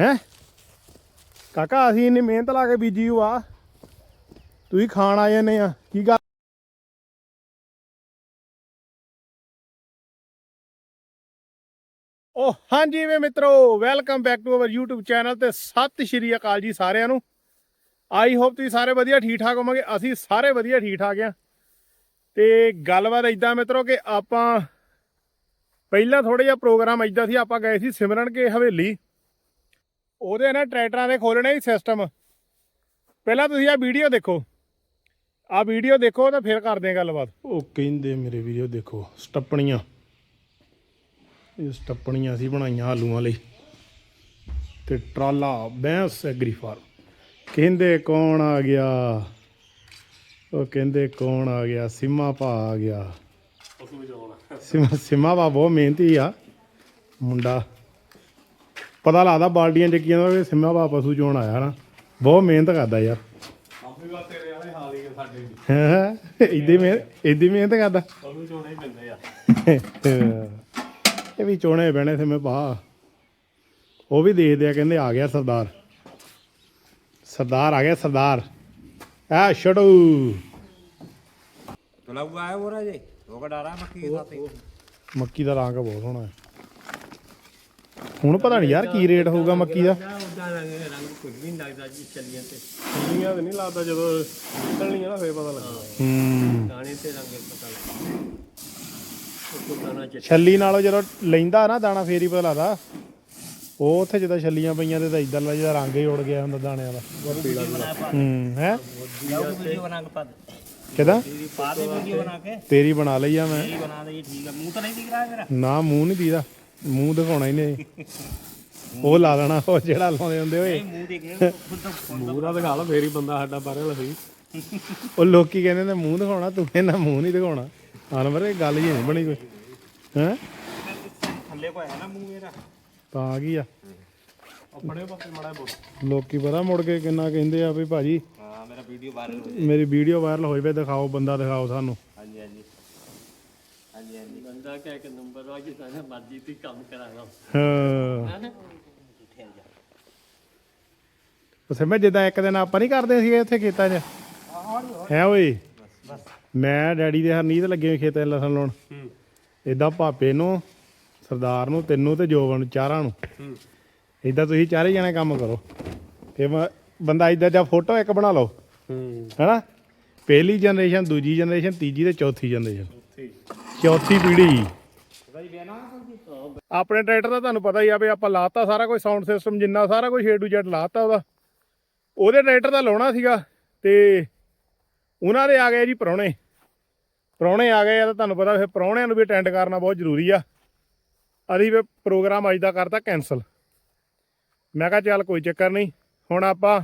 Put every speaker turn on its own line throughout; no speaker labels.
ਹੈ? ਕਾਕਾ, ਅਸੀਂ ਇੰਨੀ ਮਿਹਨਤ ਲਾ ਕੇ ਬੀਜੀ ਹੋਆ ਆ। ਤੁਸੀਂ ਖਾਣ ਆ ਜਾਂਦੇ ਆ। ਕੀ ਗੱਲ? ਓ, ਹਾਂਜੀ ਵੇ ਮਿੱਤਰੋ welcome back to our YouTube channel ਤੇ ਸਤਿ ਸ਼੍ਰੀ ਅਕਾਲ ਜੀ ਸਾਰਿਆਂ ਨੂੰ। ਆਈ ਹੋਪ ਤੁਸੀਂ ਸਾਰੇ ਵਧੀਆ ਠੀਕ ਠਾਕ ਹੋਵੋਗੇ। ਅਸੀਂ ਸਾਰੇ ਵਧੀਆ ਠੀਕ ਠਾਕ ਆ। ਤੇ ਗੱਲਬਾਤ ਇਦਾਂ ਮਿੱਤਰੋ ਕਿ ਆਪਾਂ ਪਹਿਲਾਂ ਥੋੜਾ ਜਿਹਾ ਪ੍ਰੋਗਰਾਮ ਇਦਾਂ ਸੀ, ਆਪਾਂ ਗਏ ਸੀ ਸਿਮਰਨ ਕੇ ਹਵੇਲੀ। ਉਹਦੇ ਨਾਲ ਟਰੈਕਟਰਾਂ ਦੇ ਖੋਲਣੇ ਹੀ ਸਿਸਟਮ ਪਹਿਲਾਂ ਤੁਸੀਂ ਆਹ ਵੀਡੀਓ ਦੇਖੋ। ਆਹ ਵੀਡੀਓ ਦੇਖੋ ਤਾਂ ਫਿਰ ਕਰਦੇ ਆ ਗੱਲਬਾਤ। ਉਹ ਕਹਿੰਦੇ ਮੇਰੇ ਵੀਡੀਓ ਦੇਖੋ ਸਟੱਪਣੀਆਂ। ਇਹ ਸਟੱਪਣੀਆਂ ਅਸੀਂ ਬਣਾਈਆਂ ਆਲੂਆਂ ਲਈ। ਤੇ ਟਰਾਲਾ ਬੈਂਸ ਐਗਰੀ ਫਾਰਮ ਕਹਿੰਦੇ ਕੌਣ ਆ ਗਿਆ? ਉਹ ਕਹਿੰਦੇ ਕੌਣ ਆ ਗਿਆ? ਸਿੰਮਾ ਭਾ ਆ ਗਿਆ। ਸਿਮਾ ਸਿਮਾ ਭਾ ਬਹੁਤ ਮਿਹਨਤੀ ਆ। ਮੁੰਡਾ। ਪਤਾ ਲੱਗਦਾ ਬਾਲਟੀਆਂ ਚੱਕੀਆਂ ਦਾ ਸਿੰਮਾ ਵਾਪਸ ਪਸ਼ੂ ਚੋਣ ਆਇਆ ਨਾ। ਬਹੁਤ ਮਿਹਨਤ ਕਰਦਾ ਯਾਰ।
ਆਪਣੀ ਵਾਸਤੇ ਤੇਰੇ ਵਾਲੇ ਹਾਲ ਹੀ ਸਾਡੇ।
ਹਾਂ? ਇਦੀ ਮਿਹਨਤ ਇਦੀ ਮਿਹਨਤ ਕਰਦਾ।
ਚੋਣੇ ਹੀ
ਇਹ ਵੀ ਚੋਣੇ ਪੈਣੇ ਸਿੰਮੇ ਪਾ ਉਹ ਵੀ ਦੇਖਦੇ ਆ ਕਹਿੰਦੇ ਆ ਗਿਆ ਸਰਦਾਰ। ਸਰਦਾਰ ਆ ਗਿਆ ਸਰਦਾਰ। ਆ ਛੜੂ
ਤਲਾਉ ਆਇਆ ਹੋਰਾ ਜੇ ਉਹ ਕਢਾ ਮੱਕੀ ਦੇ ਸਾਥੇ
ਮੱਕੀ ਦਾ ਰਾਂਗ ਬਹੁਤ ਸੋਹਣਾ ਹੈ। ਹੁਣ ਪਤਾ ਨਹੀਂ ਯਾਰ ਕੀ ਰੇਟ ਹੋਊਗਾ ਮੱਕੀ ਦਾ।
ਉਦਾਂ ਲੱਗਦਾ
ਛੱਲੀ ਨਾਲੋਂ ਜਦੋਂ ਲੈਂਦਾ ਨਾ ਦਾਣਾ ਫੇਰ ਪਤਾ ਲੱਗਦਾ। ਉਹ ਉੱਥੇ ਜਦੋਂ ਛੱਲੀਆਂ ਪਈਆਂ ਤੇ ਤਾਂ ਇਦਾਂ ਲੱਗਦਾ ਜਿਹਦਾ ਰੰਗ ਹੀ ਉੜ ਗਿਆ ਹੁੰਦਾ ਦਾਣਿਆਂ ਦਾ। ਹੂੰ ਹੈ? ਕਿਦਾਂ? ਤੇਰੀ ਬਣਾ ਲਈ ਆ ਮੈਂ।
ਬਣਾ ਲਈ ਠੀਕ ਆ। ਮੂੰਹ ਤਾਂ ਨਹੀਂ ਦਿਖ ਰਿਹਾ ਮੇਰਾ।
ਨਾ ਮੂੰਹ ਨਹੀਂ ਦੀਦਾ ਮੂੰਹ ਦਿਖਾਉਣਾ ਹੀ ਨਹੀਂ ਉਹ ਲਾ ਲੈਣਾ ਉਹ ਜਿਹੜਾ ਲਾਉਂਦੇ ਹੁੰਦੇ ਓਏ।
ਮੂੰਹ
ਦੇਖਣਾ ਦਿਖਾ ਲਾ ਫੇਰ ਬੰਦਾ ਸਾਡਾ ਬਾਹਰ ਵਾਲਾ ਸਹੀ।
ਉਹ ਲੋਕੀ ਕਹਿੰਦੇ ਨੇ ਮੂੰਹ ਦਿਖਾਉਣਾ ਤੂੰ ਇਹਨਾਂ ਮੂੰਹ ਨਹੀਂ ਦਿਖਾਉਣਾ। ਹਾਂ ਮਰੇ ਗੱਲ ਹੀ ਨਹੀਂ ਬਣੀ ਕੋਈ। ਹੈ?
ਥੱਲੇ ਕੋ ਹੈ ਨਾ ਮੂੰਹ ਮੇਰਾ
ਤਾਂ ਆ ਗਈ ਆ।
ਆਪਣੇ ਪਾਸੇ ਮੜਾ ਬੋਲ।
ਲੋਕੀ ਪਤਾ ਮੁੜ ਕੇ ਕਿੰਨਾ ਕਹਿੰਦੇ ਆ ਵੀ ਭਾਜੀ
ਹਾਂ ਮੇਰਾ ਵੀਡੀਓ ਵਾਇਰਲ ਹੋ
ਮੇਰੀ ਵੀਡੀਓ ਵਾਇਰਲ ਹੋਈ ਵੇ ਦਿਖਾਓ ਬੰਦਾ ਦਿਖਾਓ ਸਾਨੂੰ।
ਹਾਂਜੀ ਹਾਂਜੀ।
ਬੰਦਾ ਕਹਿ ਕੇ ਨੰਬਰ ਆ ਜਿੱਦਾਂ ਮਰਜ਼ੀ ਤੇ ਕੰਮ ਕਰਾਂਗਾ
ਹਾਂ।
ਹੈਨਾ?
ਉਸੇ ਮੈਂ ਜਿੱਦਾਂ ਇੱਕ ਦਿਨ ਆਪਾਂ ਨਹੀਂ ਕਰਦੇ ਸੀਗੇ ਇੱਥੇ ਖੇਤਾਂ 'ਚ? ਹੈ ਓਏ? ਮੈਂ ਡੈਡੀ ਦੇ ਹਰਨੀਤ ਲੱਗੇ ਖੇਤਾਂ ਲਸਣ ਲਾਉਣ। ਇਦਾਂ ਭਾਪੇ ਨੂੰ ਸਰਦਾਰ ਨੂੰ ਤੈਨੂੰ ਤੇ ਜੋਬਨ ਨੂੰ ਚਾਰਾਂ ਨੂੰ।
ਹੂੰ
ਇਦਾਂ ਤੁਸੀਂ ਚਾਰੇ ਜਣੇ ਕੰਮ ਕਰੋ। ਤੇ ਬੰਦਾ ਇਦਾਂ ਜਾਂ ਫੋਟੋ ਇੱਕ ਬਣਾ ਲਓ।
ਹੂੰ।
ਹੈਨਾ? ਪਹਿਲੀ ਜਨਰੇਸ਼ਨ ਦੂਜੀ ਜਨਰੇਸ਼ਨ ਤੀਜੀ ਤੇ ਚੌਥੀ ਜਨਰੇਸ਼ਨ
ਉੱਥੇ
ਚੌਥੀ
ਪੀੜੀ
ਆਪਣੇ ਟਰੈਕਟਰ ਦਾ ਤੁਹਾਨੂੰ ਪਤਾ ਹੀ ਆ ਵੀ ਆਪਾਂ ਲਾਤਾ ਸਾਰਾ ਕੁਝ ਸਾਊਂਡ ਸਿਸਟਮ ਜਿੰਨਾ ਸਾਰਾ ਕੁਝ ਏ ਟੂ ਜ਼ੈਡ ਲਾਤਾ ਉਹਦਾ। ਉਹਦੇ ਟਰੈਕਟਰ ਦਾ ਲਾਉਣਾ ਸੀਗਾ ਤੇ ਉਹਨਾਂ ਦੇ ਆ ਗਏ ਜੀ ਪਰੌਣੇ। ਪਰੌਣੇ ਆ ਗਏ ਆ ਤਾਂ ਤੁਹਾਨੂੰ ਪਤਾ ਫਿਰ ਪਰੌਣਿਆਂ ਨੂੰ ਵੀ ਅਟੈਂਡ ਕਰਨਾ ਬਹੁਤ ਜ਼ਰੂਰੀ ਆ। ਅਸੀਂ ਵੀ ਪ੍ਰੋਗਰਾਮ ਅੱਜ ਦਾ ਕਰਤਾ ਕੈਨਸਲ ਮੈਂ ਕਿਹਾ ਚੱਲ ਕੋਈ ਚੱਕਰ ਨਹੀਂ, ਹੁਣ ਆਪਾਂ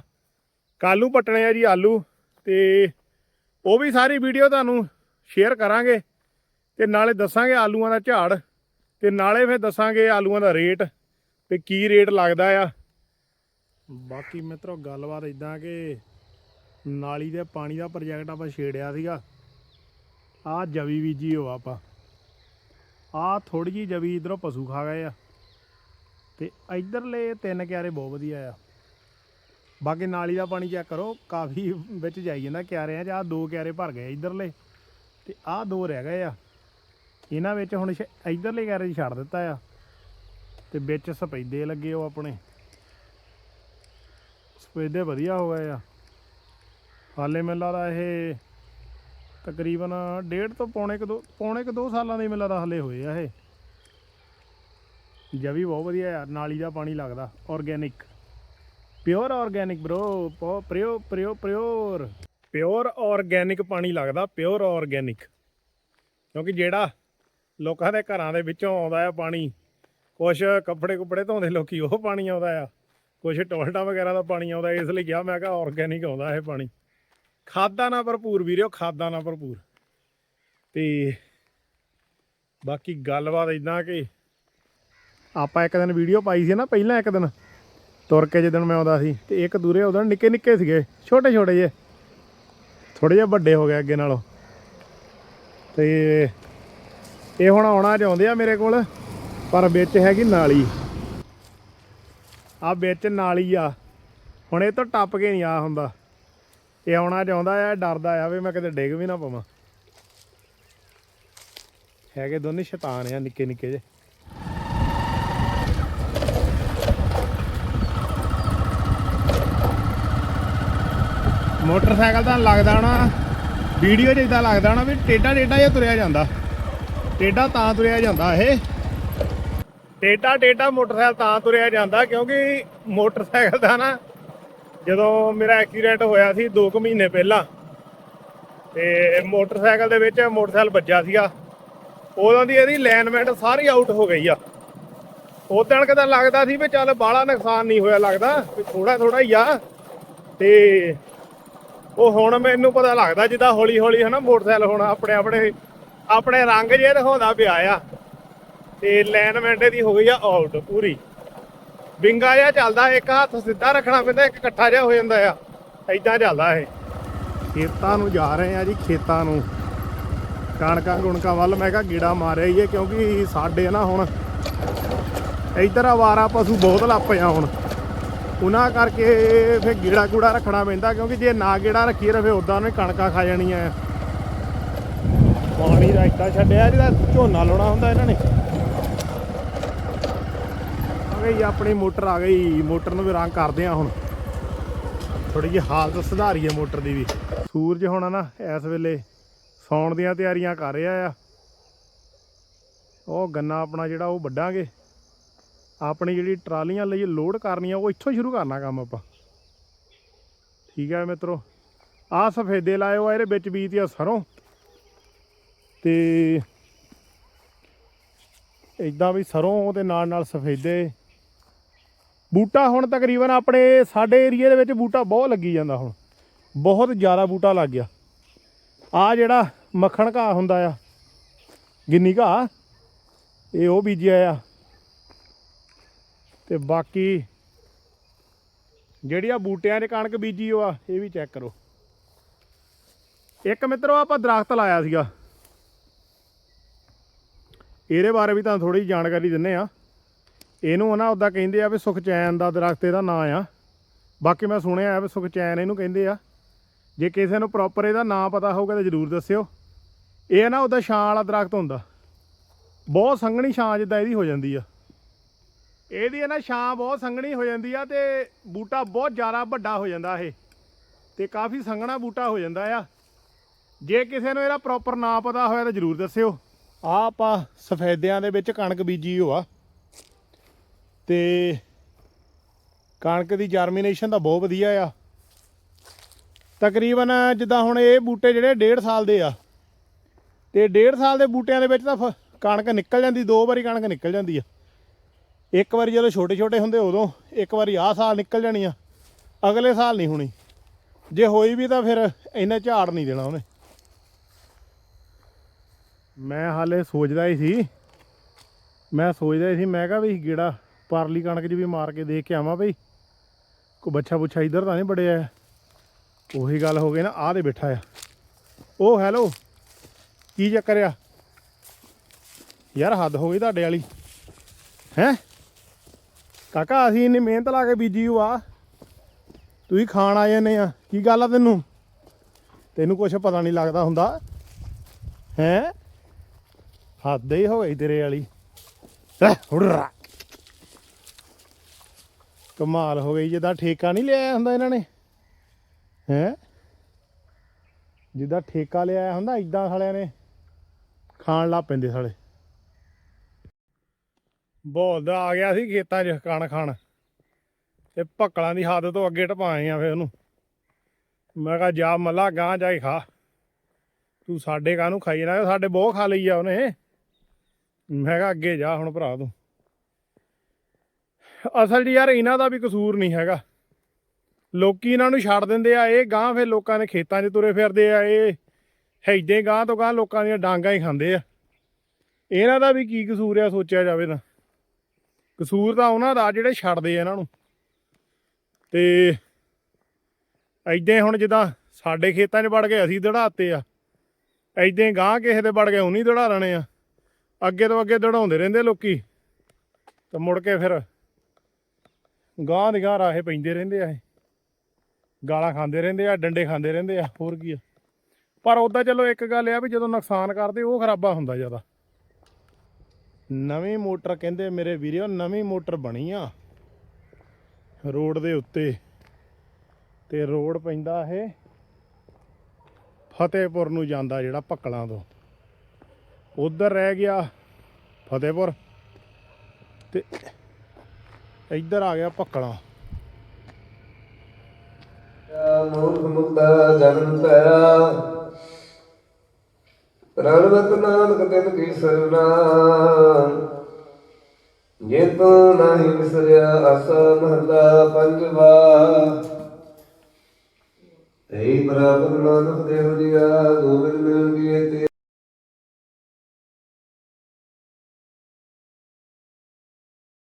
ਕਾਲੂ ਪਟਣੇ ਆ ਜੀ ਆਲੂ ਤੇ ਉਹ ਵੀ ਸਾਰੀ ਵੀਡੀਓ ਤੁਹਾਨੂੰ ਸ਼ੇਅਰ ਕਰਾਂਗੇ। ਤੇ ਨਾਲੇ ਦੱਸਾਂਗੇ ਆਲੂਆਂ ਦਾ ਝਾੜ, ਤੇ ਨਾਲੇ ਫਿਰ ਦੱਸਾਂਗੇ ਆਲੂਆਂ ਦਾ ਰੇਟ, ਤੇ ਕੀ ਰੇਟ ਲੱਗਦਾ ਆ। ਬਾਕੀ ਮਿੱਤਰੋ, ਗੱਲਬਾਤ ਇਦਾਂ ਕਿ ਨਾਲੀ ਦੇ ਪਾਣੀ ਦਾ ਪ੍ਰੋਜੈਕਟ ਆਪਾਂ ਛੇੜਿਆ ਸੀਗਾ। ਆਹ ਜਵੀ ਬੀਜੀ ਹੋ ਆਪਾਂ। ਆਹ ਥੋੜੀ ਜੀ ਜਵੀ ਇਧਰੋਂ ਪਸ਼ੂ ਖਾ ਗਏ ਆ। ਤੇ ਇਧਰਲੇ ਤਿੰਨ ਕਿਆਰੇ ਬਹੁਤ ਵਧੀਆ ਆ। ਬਾਕੀ ਨਾਲੀ ਦਾ ਪਾਣੀ ਚੈੱਕ ਕਰੋ, ਕਾਫੀ ਵਿੱਚ ਜਾਈ ਜਾਂਦਾ ਕਿਆਰਿਆਂ 'ਚ। ਆਹ ਦੋ ਕਿਆਰੇ ਭਰ ਗਏ ਇਧਰਲੇ, ਤੇ ਆਹ ਦੋ ਰਹਿ ਗਏ ਆ। ਇਹਨਾਂ ਵਿੱਚ ਹੁਣ ਸ਼- ਇਧਰਲੇ ਗੈਰੇਜ ਛੱਡ ਦਿੱਤਾ ਆ। ਤੇ ਵਿੱਚ ਸਪੈਦੇ ਲੱਗੇ ਉਹ ਆਪਣੇ। ਸਪੈਦੇ ਵਧੀਆ ਹੋ ਗਏ ਆ। ਹਾਲੇ ਮੈਨੂੰ ਲੱਗਦਾ ਇਹ ਤਕਰੀਬਨ ਡੇਢ ਤੋਂ ਪੌਣੇ ਕੁ ਦੋ ਪੌਣੇ ਕੁ ਦੋ ਸਾਲਾਂ ਦੇ ਮੈਨੂੰ ਲੱਗਦਾ ਹਾਲੇ ਹੋਏ ਆ ਇਹ। ਜਵੀ ਬਹੁਤ ਵਧੀਆ ਆ, ਨਾਲੀ ਦਾ ਪਾਣੀ ਲੱਗਦਾ ਆਰਗੈਨਿਕ ਪਿਓਰ ਆਰਗੈਨਿਕ ਬ్రో ਪ੍ਰਿਓ ਪ੍ਰਿਓ ਪਿਓਰ ਪਿਓਰ ਆਰਗੈਨਿਕ ਪਾਣੀ ਲੱਗਦਾ ਪਿਓਰ ਆਰਗੈਨਿਕ ਕਿਉਂਕਿ ਜਿਹੜਾ ਲੋਕਾਂ ਦੇ ਘਰਾਂ ਦੇ ਵਿੱਚੋਂ ਆਉਂਦਾ ਆ ਪਾਣੀ। ਕੁਛ ਕੱਪੜੇ ਕੁਪੜੇ ਧੋਂਦੇ ਲੋਕੀ, ਉਹ ਪਾਣੀ ਆਉਂਦਾ ਆ। ਕੁਛ ਟੋਇਲਟਾਂ ਵਗੈਰਾ ਦਾ ਪਾਣੀ ਆਉਂਦਾ, ਇਸ ਲਈ ਕਿਹਾ, ਮੈਂ ਕਿਹਾ ਆਰਗੈਨਿਕ ਆਉਂਦਾ ਇਹ ਪਾਣੀ। ਖਾਦਾਂ ਨਾਲ ਭਰਪੂਰ ਵੀਰਿਓ ਖਾਦਾਂ ਨਾਲ ਭਰਪੂਰ। ਤੇ ਬਾਕੀ ਗੱਲਬਾਤ ਇਦਾਂ ਕਿ ਆਪਾਂ ਇੱਕ ਦਿਨ ਵੀਡੀਓ ਪਾਈ ਸੀ ਨਾ, ਪਹਿਲਾਂ ਇੱਕ ਦਿਨ, ਤੁਰ ਕੇ ਜਦੋਂ ਮੈਂ ਆਉਂਦਾ ਸੀ, ਤੇ ਇੱਕ ਦੂਰੇ ਉਦੋਂ ਨਿੱਕੇ ਨਿੱਕੇ ਸੀਗੇ, ਛੋਟੇ ਛੋਟੇ ਜਿਹੇ। ਥੋੜੇ ਜਿਹਾ ਵੱਡੇ ਹੋ ਗਏ ਅੱਗੇ ਨਾਲੋਂ। ਤੇ ਇਹ ਹੁਣ ਆਉਣਾ ਚਾਹੁੰਦੇ ਆ ਮੇਰੇ ਕੋਲ, ਪਰ ਵਿੱਚ ਹੈਗੀ ਨਾਲੀ। ਆ ਵਿੱਚ ਨਾਲੀ ਆ। ਹੁਣ ਇਹ ਤੋਂ ਟੱਪ ਕੇ ਨਹੀਂ ਆ ਹੁੰਦਾ। ਇਹ ਆਉਣਾ ਚਾਹੁੰਦਾ ਆ ਡਰਦਾ ਆ ਵੀ ਮੈਂ ਕਿਤੇ ਡਿੱਗ ਵੀ ਨਾ ਪਵਾਂ। ਹੈਗੇ ਦੋਨੇ ਸ਼ੈਤਾਨ ਆ, ਨਿੱਕੇ ਨਿੱਕੇ ਜੇ ਮੋਟਰਸਾਈਕਲ ਤਾਂ ਲੱਗਦਾ ਨਾ ਵੀਡੀਓ 'ਚ ਇਦਾਂ ਲੱਗਦਾ ਨਾ ਵੀ ਟੇਡਾ ਟੇਡਾ ਜਿਹਾ ਤੁਰਿਆ ਜਾਂਦਾ। ਟੇਡਾ ਤਾਂ ਤੁਰਿਆ ਜਾਂਦਾ ਇਹ। ਟੇਡਾ ਟੇਡਾ ਮੋਟਰਸਾਈਕਲ ਤਾਂ ਤੁਰਿਆ ਜਾਂਦਾ ਕਿਉਂਕਿ ਮੋਟਰਸਾਈਕਲ ਦਾ ਨਾ ਜਦੋਂ ਮੇਰਾ ਐਕਸੀਡੈਂਟ ਹੋਇਆ ਸੀ 2 ਕੁ ਮਹੀਨੇ ਪਹਿਲਾਂ, ਤੇ ਮੋਟਰਸਾਈਕਲ ਦੇ ਵਿੱਚ ਮੋਟਰਸਾਈਕਲ ਵੱਜਾ ਸੀਗਾ। ਉਦੋਂ ਦੀ ਇਹਦੀ ਅਲਾਈਨਮੈਂਟ ਸਾਰੀ ਆਊਟ ਹੋ ਗਈ ਆ। ਉਦੋਂ ਕਦਾ ਲੱਗਦਾ ਸੀ ਵੀ ਚੱਲ ਬਾਹਲਾ ਨੁਕਸਾਨ ਨਹੀਂ ਹੋਇਆ ਲੱਗਦਾ, ਵੀ ਥੋੜਾ ਥੋੜਾ ਹੀ ਆ। ਤੇ ਉਹ ਹੁਣ ਮੈਨੂੰ ਪਤਾ ਲੱਗਦਾ ਜਿੱਦਾਂ ਹੌਲੀ ਹੌਲੀ ਹਨਾ ਮੋਟਰਸਾਈਕਲ ਹੁਣ ਆਪਣੇ ਆਪਣੇ ਆਪਣੇ ਰੰਗ ਜੇ ਦਿਖਾਉਂਦਾ ਪਿਆ ਆ। ਤੇ ਅਲਾਈਨਮੈਂਟ ਦੀ ਹੋ ਗਈ ਆ ਆਊਟ ਪੂਰੀ। ਵਿੰਗਾ ਜਿਹਾ ਚੱਲਦਾ, ਇੱਕ ਹੱਥ ਸਿੱਧਾ ਰੱਖਣਾ ਪੈਂਦਾ, ਇੱਕ ਇਕੱਠਾ ਜਿਹਾ ਹੋ ਜਾਂਦਾ ਆ। ਐਦਾਂ ਚੱਲਦਾ ਇਹ। ਖੇਤਾਂ ਨੂੰ ਜਾ ਰਹੇ ਆ ਜੀ, ਖੇਤਾਂ ਨੂੰ। ਕਣਕਾਂ ਗੁਣਕਾਂ ਵੱਲ ਮੈਂ ਕਿਹਾ ਗੇੜਾ ਮਾਰਿਆ ਹੀ ਹੈ ਕਿਉਂਕਿ ਸਾਡੇ ਨਾ ਹੁਣ ਇੱਧਰ ਆਵਾਰਾ ਪਸ਼ੂ ਬਹੁਤ ਲੱਪ ਆ ਹੁਣ। ਉਹਨਾਂ ਕਰਕੇ ਫਿਰ ਗੇੜਾ ਗੂੜਾ ਰੱਖਣਾ ਪੈਂਦਾ, ਕਿਉਂਕਿ ਜੇ ਨਾ ਗੇੜਾ ਰੱਖੀਏ ਤਾਂ ਫਿਰ ਉਦਾਂ ਉਹਨੇ ਕਣਕਾਂ ਖਾ ਜਾਣੀਆਂ ਆ। ਪਾਣੀ ਦਾ ਇੱਦਾਂ ਛੱਡਿਆ ਜਿਹਦਾ ਝੋਨਾ ਲਾਉਣਾ ਹੁੰਦਾ ਇਹਨਾਂ ਨੇ। ਆ ਗਈ ਆਪਣੀ ਮੋਟਰ, ਆ ਗਈ ਮੋਟਰ ਨੂੰ ਵੀ ਰੰਗ ਕਰਦੇ ਆ ਹੁਣ। ਥੋੜੀ ਜਿਹੀ ਹਾਲਤ ਸੁਧਾਰੀ ਹੈ ਮੋਟਰ ਦੀ ਵੀ। ਸੂਰਜ ਹੁਣ ਨਾ, ਇਸ ਵੇਲੇ ਸੌਣ ਦੀਆਂ ਤਿਆਰੀਆਂ ਕਰ ਰਿਹਾ ਆ। ਉਹ ਗੰਨਾ ਆਪਣਾ ਜਿਹੜਾ ਉਹ ਵੱਢਾਂਗੇ। ਆਪਣੀ ਜਿਹੜੀ ਟਰਾਲੀਆਂ ਲਈ ਲੋਡ ਕਰਨੀਆਂ, ਉਹ ਇੱਥੋਂ ਸ਼ੁਰੂ ਕਰਨਾ ਕੰਮ ਆਪਾਂ। ਠੀਕ ਹੈ ਮਿੱਤਰੋ। ਆਹ ਸਫੇਦੇ ਲਾਇਓ ਆ, ਇਹਦੇ ਵਿੱਚ ਬੀਜਤੀ ਆ ਸਰੋਂ। ਤੇ ਇਦਾਂ ਵੀ ਸਰੋਂ ਦੇ ਨਾਲ ਨਾਲ ਸਫੇਦੇ। ਬੂਟਾ ਹੁਣ ਤਕਰੀਬਨ ਆਪਣੇ ਸਾਡੇ ਏਰੀਏ ਦੇ ਵਿੱਚ ਬੂਟਾ ਬਹੁਤ ਲੱਗੀ ਜਾਂਦਾ ਹੁਣ। ਬਹੁਤ ਜ਼ਿਆਦਾ ਬੂਟਾ ਲੱਗ ਗਿਆ। ਆ ਜਿਹੜਾ ਮੱਖਣ ਘਾਹ ਹੁੰਦਾ ਆ, ਗਿੰਨੀ ਘਾਹ, ਇਹ ਉਹ ਬੀਜਿਆ ਆ। ਤੇ ਬਾਕੀ ਜਿਹੜੀ ਆ ਬੂਟਿਆਂ 'ਚ ਕਣਕ ਬੀਜੀ ਉਹ ਆ, ਇਹ ਵੀ ਚੈੱਕ ਕਰੋ। ਇੱਕ ਮਿੱਤਰੋ ਆਪਾਂ ਦਰਖਤ ਲਾਇਆ ਸੀਗਾ। ਇਹਦੇ ਬਾਰੇ ਵੀ ਤੁਹਾਨੂੰ ਥੋੜੀ ਜਾਣਕਾਰੀ ਦਿੰਨੇ ਆ ਇਹਨੂੰ ਨਾ ਉਦਾਂ ਕਹਿੰਦੇ ਆ ਵੀ ਸੁਖਚੈਨ ਦਾ ਦਰਖਤ ਇਹਦਾ ਨਾਂ ਆ। ਬਾਕੀ ਮੈਂ ਸੁਣਿਆ ਆ ਵੀ ਸੁਖਚੈਨ ਇਹਨੂੰ ਕਹਿੰਦੇ ਆ। ਜੇ ਕਿਸੇ ਨੂੰ ਪ੍ਰੋਪਰ ਇਹਦਾ ਨਾਂ ਪਤਾ ਹੋਊਗਾ ਤਾਂ ਜਰੂਰ ਦੱਸਿਓ। ਇਹ ਨਾ ਉਹਦਾ ਛਾਂ ਵਾਲਾ ਦਰਖਤ ਹੁੰਦਾ। ਬਹੁਤ ਸੰਘਣੀ ਛਾਂ ਜਿੱਦਾਂ ਇਹਦੀ ਹੋ ਜਾਂਦੀ ਆ। ਇਹਦੀ ਨਾ ਛਾਂ ਬਹੁਤ ਸੰਘਣੀ ਹੋ ਜਾਂਦੀ ਆ ਤੇ ਬੂਟਾ ਬਹੁਤ ਜ਼ਿਆਦਾ ਵੱਡਾ ਹੋ ਜਾਂਦਾ ਇਹ। ਤੇ ਕਾਫੀ ਸੰਘਣਾ ਬੂਟਾ ਹੋ ਜਾਂਦਾ ਆ। ਜੇ ਕਿਸੇ ਨੂੰ ਇਹਦਾ ਪ੍ਰੋਪਰ ਨਾਂ ਪਤਾ ਹੋਇਆ ਤਾਂ ਜਰੂਰ ਦੱਸਿਓ। ਆ ਆਪਾਂ ਸਫੈਦਿਆਂ ਦੇ ਵਿੱਚ ਕਣਕ ਬੀਜੀ ਹੋ ਆ ਤੇ ਕਣਕ ਦੀ ਜਰਮੀਨੇਸ਼ਨ ਤਾਂ ਬਹੁਤ ਵਧੀਆ ਆ। ਤਕਰੀਬਨ ਜਿੱਦਾਂ ਹੁਣ ਇਹ ਬੂਟੇ ਜਿਹੜੇ 1.5 ਸਾਲ ਦੇ ਆ। ਤੇ 1.5 ਸਾਲ ਦੇ ਬੂਟਿਆਂ ਦੇ ਵਿੱਚ ਤਾਂ ਫ- ਕਣਕ ਨਿਕਲ ਜਾਂਦੀ, ਦੋ ਵਾਰੀ ਕਣਕ ਨਿਕਲ ਜਾਂਦੀ ਆ। ਇੱਕ ਵਾਰੀ ਜਦੋਂ ਛੋਟੇ ਛੋਟੇ ਹੁੰਦੇ ਉਦੋਂ, ਇੱਕ ਵਾਰੀ ਆਹ ਸਾਲ ਨਿਕਲ ਜਾਣੀ ਆ, ਅਗਲੇ ਸਾਲ ਨਹੀਂ ਹੋਣੀ। ਜੇ ਹੋਈ ਵੀ ਤਾਂ ਫਿਰ ਇੰਨਾ ਝਾੜ ਨਹੀਂ ਦੇਣਾ ਉਹਨੇ। ਮੈਂ ਹਾਲੇ ਸੋਚਦਾ ਹੀ ਸੀ, ਮੈਂ ਸੋਚਦਾ ਹੀ ਸੀ, ਮੈਂ ਕਿਹਾ ਵੀ ਗੇੜਾ ਪਰਲੀ ਕਣਕ 'ਚ ਵੀ ਮਾਰ ਕੇ ਦੇਖ ਕੇ ਆਵਾਂ ਬਈ। ਕੋ ਬੱਚਾ ਬੁੱਛਾ ਇੱਧਰ ਤਾਂ ਨਹੀਂ ਬੜਿਆ ਆ ਉਹੀ ਗੱਲ ਹੋ ਗਈ ਨਾ, ਆਹ ਦੇ ਬੈਠਾ ਆ। ਉਹ ਹੈਲੋ, ਕੀ ਚੱਕਰ ਆ? ਯਾਰ ਹੱਦ ਹੋ ਗਈ ਤੁਹਾਡੇ ਵਾਲੀ। ਹੈ? ਕਾਕਾ, ਅਸੀਂ ਇੰਨੀ ਮਿਹਨਤ ਲਾ ਕੇ ਬੀਜੀ ਹੋ ਆ ਤੁਸੀਂ ਖਾਣ ਆ ਜਾਂਦੇ ਆ, ਕੀ ਗੱਲ ਆ ਤੈਨੂੰ? ਤੈਨੂੰ ਕੁਝ ਪਤਾ ਨਹੀਂ ਲੱਗਦਾ ਹੁੰਦਾ। ਹੈ? ਹੱਦ ਹੀ ਹੋ ਗਈ ਤੇਰੇ ਵਾਲੀ। ਹੈਂ, ਕਮਾਲ ਹੋ ਗਈ ਜਿੱਦਾਂ ਠੇਕਾ ਨਹੀਂ ਲਿਆ ਹੁੰਦਾ ਇਹਨਾਂ ਨੇ। ਹੈ? ਜਿੱਦਾਂ ਠੇਕਾ ਲਿਆ ਹੁੰਦਾ ਇਦਾਂ ਸਾਲਿਆਂ ਨੇ ਖਾਣ ਲੱਗ ਪੈਂਦੇ ਸਾਲੇ। ਬੋਲਦਾ ਆ ਗਿਆ ਸੀ ਖੇਤਾਂ 'ਚ ਕਣ ਖਾਣ। ਤੇ ਭੱਕਲਾਂ ਦੀ ਹੱਦ ਤੋਂ ਅੱਗੇ ਟਪਾਏ ਆ ਫੇ ਉਹਨੂੰ। ਮੈਂ ਕਿਹਾ ਜਾ ਮੱਲਾ ਗਾਂ ਜਾ ਕੇ ਖਾ। ਤੂੰ ਸਾਡੇ ਕਾਹਨੂੰ ਖਾਈ ਨਾ ਸਾਡੇ ਬਹੁਤ ਖਾ ਲਈ ਆ ਉਹਨੇ। ਮੈਂ ਕਿਹਾ ਅੱਗੇ ਜਾ ਹੁਣ ਭਰਾ ਤੂੰ। ਅਸਲ 'ਚ ਯਾਰ ਇਹਨਾਂ ਦਾ ਵੀ ਕਸੂਰ ਨਹੀਂ ਹੈਗਾ। ਲੋਕੀ ਇਹਨਾਂ ਨੂੰ ਛੱਡ ਦਿੰਦੇ ਆ, ਇਹ ਗਾਂ ਫਿਰ ਲੋਕਾਂ ਦੇ ਖੇਤਾਂ 'ਚ ਤੁਰੇ ਫਿਰਦੇ ਆ, ਇਹ ਹੈਜੇ ਗਾਂ ਤੋਂ ਗਾਂ ਲੋਕਾਂ ਦੀਆਂ ਡਾਂਗਾਂ ਹੀ ਖਾਂਦੇ ਆ। ਇਹਨਾਂ ਦਾ ਵੀ ਕੀ ਕਸੂਰ ਆ ਸੋਚਿਆ ਜਾਵੇ ਤਾਂ। ਕਸੂਰ ਤਾਂ ਉਹਨਾਂ ਦਾ ਜਿਹੜੇ ਛੱਡਦੇ ਆ ਇਹਨਾਂ ਨੂੰ। ਤੇ ਐਦਾਂ ਹੁਣ ਜਿੱਦਾਂ ਸਾਡੇ ਖੇਤਾਂ 'ਚ ਵੜ ਗਏ, ਅਸੀਂ ਦੜਾਤੇ ਆ। ਐਦਾਂ ਹੀ ਗਾਂ ਕਿਸੇ ਦੇ ਵੜ ਗਏ ਉਹਨੀ ਦੜਾ ਲੈਣੇ ਆ। ਅੱਗੇ ਤੋਂ ਅੱਗੇ ਦੜਾਉਂਦੇ ਰਹਿੰਦੇ ਲੋਕੀ। ਤੇ ਮੁੜ ਕੇ ਫਿਰ ਗਾਂ ਦੀ ਗਾਂ ਰਾਹੇ ਪੈਂਦੇ ਰਹਿੰਦੇ ਆ ਇਹ। ਗਾਲਾਂ ਖਾਂਦੇ ਰਹਿੰਦੇ ਆ, ਡੰਡੇ ਖਾਂਦੇ ਰਹਿੰਦੇ ਆ, ਹੋਰ ਕੀ ਆ। ਪਰ ਉਦਾਂ ਚਲੋ ਇੱਕ ਗੱਲ ਆ ਵੀ ਜਦੋਂ ਨੁਕਸਾਨ ਕਰਦੇ, ਉਹ ਖਰਾਬਾ ਹੁੰਦਾ ਜ਼ਿਆਦਾ। ਨਵੀਂ ਮੋਟਰ ਕਹਿੰਦੇ ਮੇਰੇ ਵੀਰਿਓ ਨਵੀਂ ਮੋਟਰ ਬਣੀ ਆ। ਰੋਡ ਦੇ ਉੱਤੇ। ਤੇ ਰੋਡ ਪੈਂਦਾ ਇਹ ਫਤਿਹਪੁਰ ਨੂੰ ਜਾਂਦਾ ਜਿਹੜਾ ਪੱਕਲਾਂ ਤੋਂ। ਉਧਰ ਰਹਿ ਗਿਆ ਫਤਿਹਪੁਰ। ਤੇ ਇੱਧਰ ਆ ਗਿਆ ਪੱਕਲਾਂ
ਮੂਰਖ ਮੁਕਤਾ ਜਨਮ ਪਿਆ ਰਣਵਤ ਨਾਨਕ ਤਿਨ ਕੀ ਸਰਨਾ ਜੇ ਤੂੰ ਨਹੀਂ ਵਿਸਰਿਆ ਆਸਾ ਮਹਲਾ ਪੰਜਵਾ ਏ ਬਰਾਬਰ ਨਾਨਕ ਦੇਵ ਜੀਆ ਗੋਬਿੰਦ ਮਿਲ ਗਏ ਤੇ